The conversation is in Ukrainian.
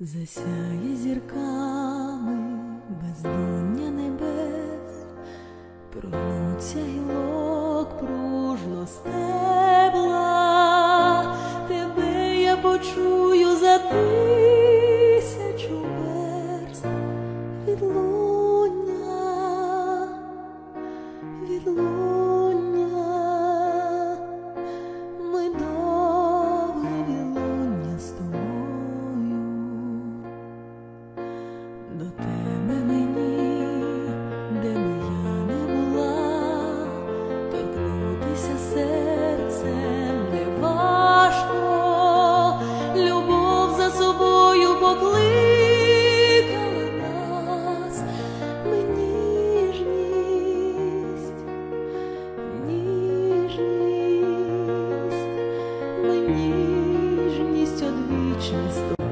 Засяє зірками бездоння небес, прогнуться гілок пружно стебла, тебе я почую за тисячу верст від луня, від луня. до тебе мені, де б я не була, торкнутися серцем не важко, любов за собою покликала нас, ніжність, ніжність, ніжність одвічність.